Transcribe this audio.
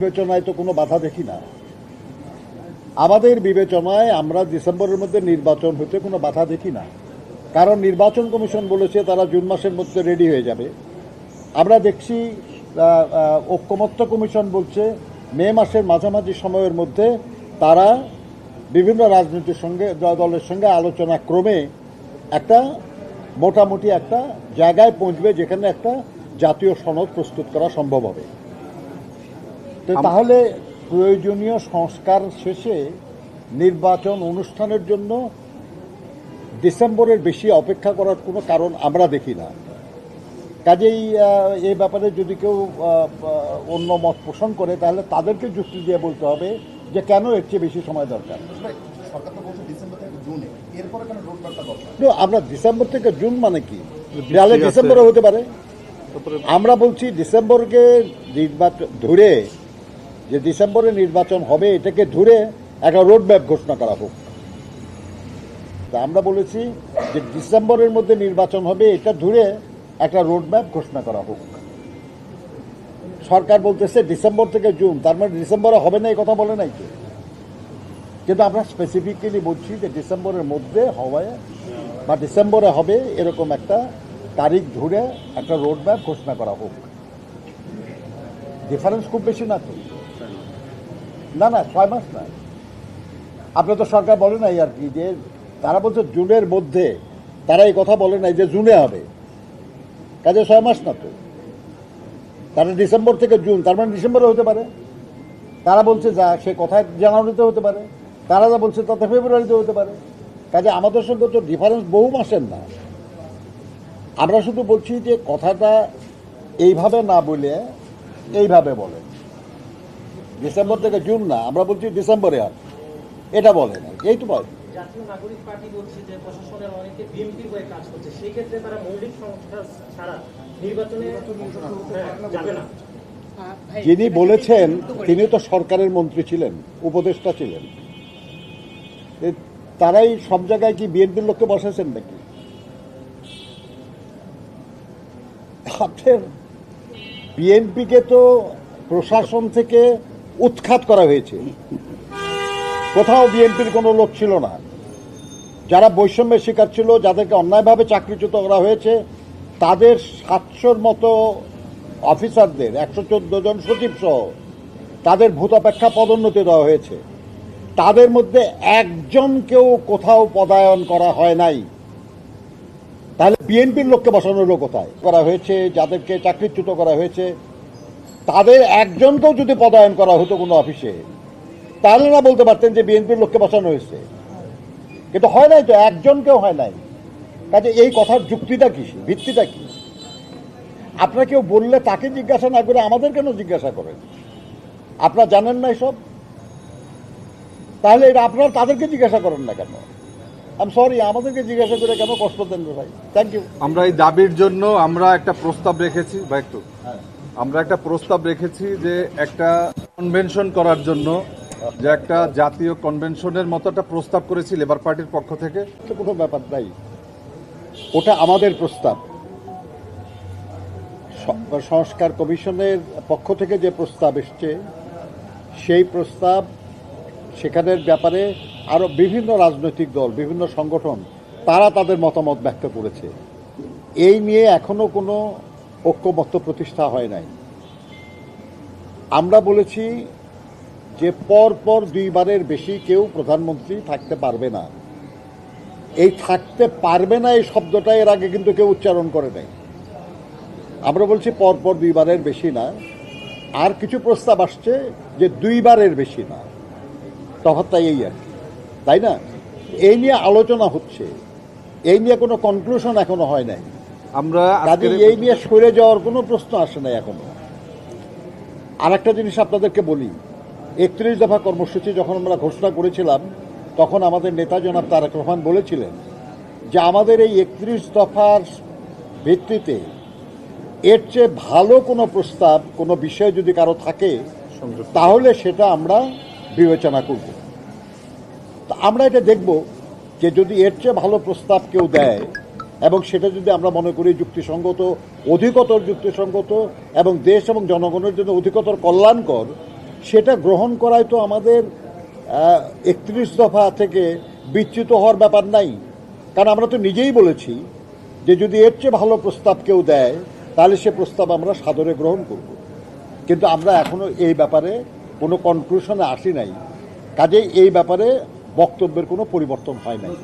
বিবেচনায় তো কোনো বাধা দেখি না। আমাদের বিবেচনায় আমরা ডিসেম্বরের মধ্যে নির্বাচন হতে কোনো বাধা দেখি না। কারণ নির্বাচন কমিশন বলেছে তারা জুন মাসের মধ্যে রেডি হয়ে যাবে। আমরা দেখছি ঐক্যমত্য কমিশন বলছে, মে মাসের মাঝামাঝি সময়ের মধ্যে তারা বিভিন্ন রাজনীতির সঙ্গে, দলের সঙ্গে আলোচনা ক্রমে একটা মোটামুটি একটা জায়গায় পৌঁছবে যেখানে একটা জাতীয় সনদ প্রস্তুত করা সম্ভব হবে। তাহলে প্রয়োজনীয় সংস্কার শেষে নির্বাচন অনুষ্ঠানের জন্য ডিসেম্বরের বেশি অপেক্ষা করার কোনো কারণ আমরা দেখি না। কাজেই এই ব্যাপারে যদি কেউ অন্য মত পোষণ করে তাহলে তাদেরকে যুক্তি দিয়ে বলতে হবে যে কেন এর চেয়ে বেশি সময় দরকার। তো বলছে ডিসেম্বর থেকে জুনে। এরপরে কেন রোডম্যাপটা দরকার? তো আমরা ডিসেম্বর থেকে জুন মানে কি? আছে। ডিসেম্বরে হতে পারে। আমরা বলছি ডিসেম্বরকে নির্বাচন ধরে যে ডিসেম্বরে নির্বাচন হবে, এটাকে ধরে একটা রোড ম্যাপ ঘোষণা করা হোক। তা আমরা বলেছি যে ডিসেম্বরের মধ্যে নির্বাচন হবে, এটা ধরে একটা রোড ম্যাপ ঘোষণা করা হোক। সরকার বলতেছে ডিসেম্বর থেকে জুন, তার মানে ডিসেম্বরে হবে না, এই কথা বলে নাই তো কিন্তু আমরা স্পেসিফিক্যালি বলছি যে ডিসেম্বরের মধ্যে হওয়ায় বা ডিসেম্বরে হবে এরকম একটা তারিখ ধরে একটা রোড ম্যাপ ঘোষণা করা হোক। ডিফারেন্স খুব বেশি না তো। না না, ছয় মাস না আপনি তো সরকার বলে নাই আর কি যে তারা বলছে জুনের মধ্যে তারা এই কথা বলে নাই যে জুনে হবে। কাজে ছয় মাস না তো। তারা ডিসেম্বর থেকে জুন, তার মানে ডিসেম্বরে হতে পারে। তারা বলছে যা, সে কথায় জানুয়ারিতে হতে পারে। তারা যা বলছে তাতে ফেব্রুয়ারিতে হতে পারে। কাজে আমাদের সঙ্গে তো ডিফারেন্স বহু মাসের না। আমরা শুধু বলছি যে কথাটা এইভাবে না বলে, এইভাবে বলেন ডিসেম্বর থেকে জুন না আমরা বলছি ডিসেম্বরে আর। এটা বলেন আর এই তো বল জাতীয় নাগরিক পার্টি বলছে যে প্রশাসনের অনেকে বিএনপির হয়ে কাজ করছে সেই ক্ষেত্রে তারা মৌলিক সংস্কার ছাড়া নির্বাচনে যাবে না। যিনি বলেছেন তিনি তো সরকারের মন্ত্রী ছিলেন উপদেষ্টা ছিলেন। তারাই সব জায়গায় কি বিএনপির লোককে বসেছেন নাকি? আপনার বিএনপিকে তো প্রশাসন থেকে উৎখাত করা হয়েছে। কোথাও বিএনপির কোনো লোক ছিল না। যারা বৈষম্যের শিকার ছিল, যাদেরকে অন্যায়ভাবে চাকরিচ্যুত করা হয়েছে, তাদের সাতশোর মতো অফিসারদের, একশো চোদ্দ জন সচিব সহ, তাদের ভূতাপেক্ষা পদোন্নতি দেওয়া হয়েছে। তাদের মধ্যে একজনকেও কোথাও পদায়ন করা হয় নাই। তাহলে বিএনপির লোককে বসানোরও কোথায়? করা হয়েছে, যাদেরকে চাকরিচ্যুত করা হয়েছে তাদের একজনকেও যদি পদায়ন করা হতো কোনো অফিসে তাহলে না বলতে পারতেন যে বিএনপির লোককে বসানো হয়েছে। কিন্তু হয় নাই তো একজনকেও হয় নাই। কাজে এই কথার যুক্তিটা কি? ভিত্তিটা কি? আপনারা কেউ বললে তাকে জিজ্ঞাসা না করে আমাদের কেন জিজ্ঞাসা করেন? আপনারা জানেন না সব? তাহলে এটা আপনারা তাদেরকে জিজ্ঞাসা করেন না কেন? আমি সরি আমাদেরকে জিজ্ঞাসা করে কেন কষ্ট দেন ভাই? থ্যাংক ইউ আমরা এই দাবির জন্য আমরা একটা প্রস্তাব রেখেছি বা একটু। আমরা একটা প্রস্তাব রেখেছি যে একটা কনভেনশন করার জন্য, যে একটা জাতীয় কনভেনশনের মতো একটা প্রস্তাব করেছি লেবার পার্টির পক্ষ থেকে। কোনো ব্যাপার নাই ওটা আমাদের প্রস্তাব। সংস্কার কমিশনের পক্ষ থেকে যে প্রস্তাব এসছে, সেই প্রস্তাব সেখানের ব্যাপারে আরও বিভিন্ন রাজনৈতিক দল, বিভিন্ন সংগঠন, তারা তাদের মতামত ব্যক্ত করেছে। এই নিয়ে এখনও কোনো ঐক্যমত্য প্রতিষ্ঠা হয় নাই। আমরা বলেছি যে পর পর দুইবারের বেশি কেউ প্রধানমন্ত্রী থাকতে পারবে না। এই থাকতে পারবে না এই শব্দটা এর আগে কিন্তু কেউ উচ্চারণ করে নাই। আমরা বলছি পরপর দুইবারের বেশি না। আর কিছু প্রস্তাব আসছে যে দুইবারের বেশি না। তফাৎটা এই আর তাই না? এই নিয়ে আলোচনা হচ্ছে। এই নিয়ে কোনো কনক্লুশন এখনও হয় নাই। আমরা এই নিয়ে সরে যাওয়ার কোনো প্রশ্ন আসে নাই এখনও। আর একটা জিনিস আপনাদেরকে বলি একত্রিশ দফা কর্মসূচি যখন আমরা ঘোষণা করেছিলাম তখন আমাদের নেতা জনাব তারেক রহমান বলেছিলেন যে আমাদের এই একত্রিশ দফার ভিত্তিতে এর চেয়ে ভালো কোনো প্রস্তাব কোনো বিষয় যদি কারও থাকে তাহলে সেটা আমরা বিবেচনা করব। তা আমরা এটা দেখব যে যদি এর চেয়ে ভালো প্রস্তাব কেউ দেয় এবং সেটা যদি আমরা মনে করি যুক্তিসঙ্গত, অধিকতর যুক্তিসঙ্গত এবং দেশ এবং জনগণের জন্য অধিকতর কল্যাণকর, সেটা গ্রহণ করায় তো আমাদের একত্রিশ দফা থেকে বিচ্যুত হওয়ার ব্যাপার নাই। কারণ আমরা তো নিজেই বলেছি যে যদি এর চেয়ে ভালো প্রস্তাব কেউ দেয়, তাহলে সে প্রস্তাব আমরা সাদরে গ্রহণ করব। কিন্তু আমরা এখনও এই ব্যাপারে কোনো কনক্লুশনে আসি নাই। কাজেই এই ব্যাপারে বক্তব্যের কোনো পরিবর্তন হয় নাই।